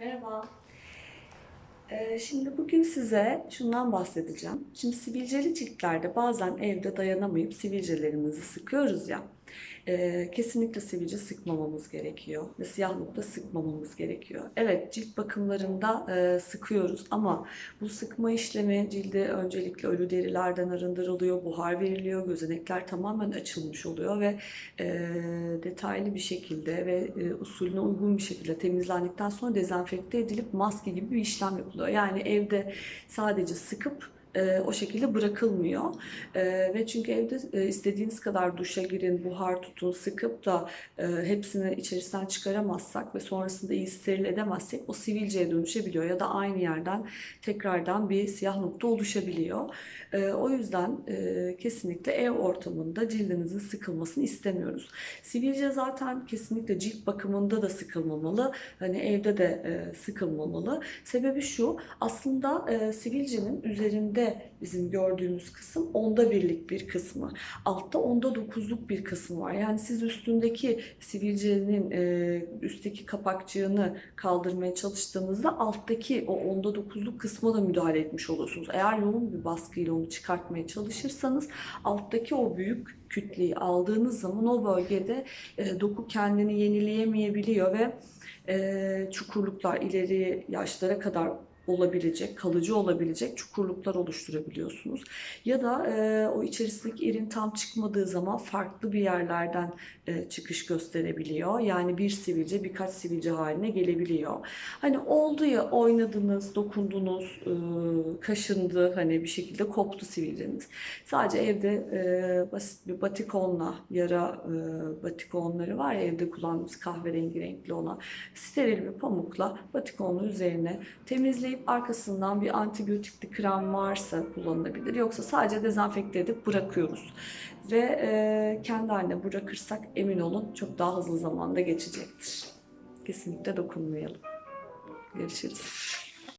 Merhaba. Ee, şimdi bugün size şundan bahsedeceğim. Şimdi sivilceli ciltlerde bazen evde dayanamayıp sivilcelerimizi sıkıyoruz ya. Ee, kesinlikle sivilce sıkmamamız gerekiyor ve siyah nokta sıkmamamız gerekiyor. Evet cilt bakımlarında e, sıkıyoruz ama bu sıkma işlemi cilde öncelikle ölü derilerden arındırılıyor, buhar veriliyor, gözenekler tamamen açılmış oluyor ve e, detaylı bir şekilde ve e, usulüne uygun bir şekilde temizlendikten sonra dezenfekte edilip maske gibi bir işlem yapılıyor. Yani evde sadece sıkıp e, o şekilde bırakılmıyor. E, ve çünkü evde e, istediğiniz kadar duşa girin, buhar tutun, sıkıp da e, hepsini içerisinden çıkaramazsak ve sonrasında iyi steril edemezsek o sivilceye dönüşebiliyor ya da aynı yerden tekrardan bir siyah nokta oluşabiliyor. E, o yüzden e, kesinlikle ev ortamında cildinizin sıkılmasını istemiyoruz. Sivilce zaten kesinlikle cilt bakımında da sıkılmamalı. Hani evde de e, sıkılmamalı. Sebebi şu, aslında e, sivilcenin üzerinde bizim gördüğümüz kısım onda birlik bir kısmı. Altta onda dokuzluk bir kısmı var. Yani siz üstündeki sivilcenin e, üstteki kapakçığını kaldırmaya çalıştığınızda alttaki o onda dokuzluk kısma da müdahale etmiş olursunuz. Eğer yoğun bir baskıyla onu çıkartmaya çalışırsanız alttaki o büyük kütleyi aldığınız zaman o bölgede e, doku kendini yenileyemeyebiliyor ve e, çukurluklar ileri yaşlara kadar olabilecek, kalıcı olabilecek çukurluklar oluşturabiliyorsunuz. Ya da e, o içerisindeki irin tam çıkmadığı zaman farklı bir yerlerden e, çıkış gösterebiliyor. Yani bir sivilce birkaç sivilce haline gelebiliyor. Hani oldu ya oynadınız, dokundunuz, e, kaşındı hani bir şekilde koptu sivilceniz. Sadece evde e, basit bir batikonla yara e, batikonları var ya evde kullandığımız kahverengi renkli olan steril bir pamukla batikonun üzerine temizleyip arkasından bir antibiyotikli krem varsa kullanılabilir. Yoksa sadece dezenfekte edip bırakıyoruz. Ve e, kendi haline bırakırsak emin olun çok daha hızlı zamanda geçecektir. Kesinlikle dokunmayalım. Görüşürüz.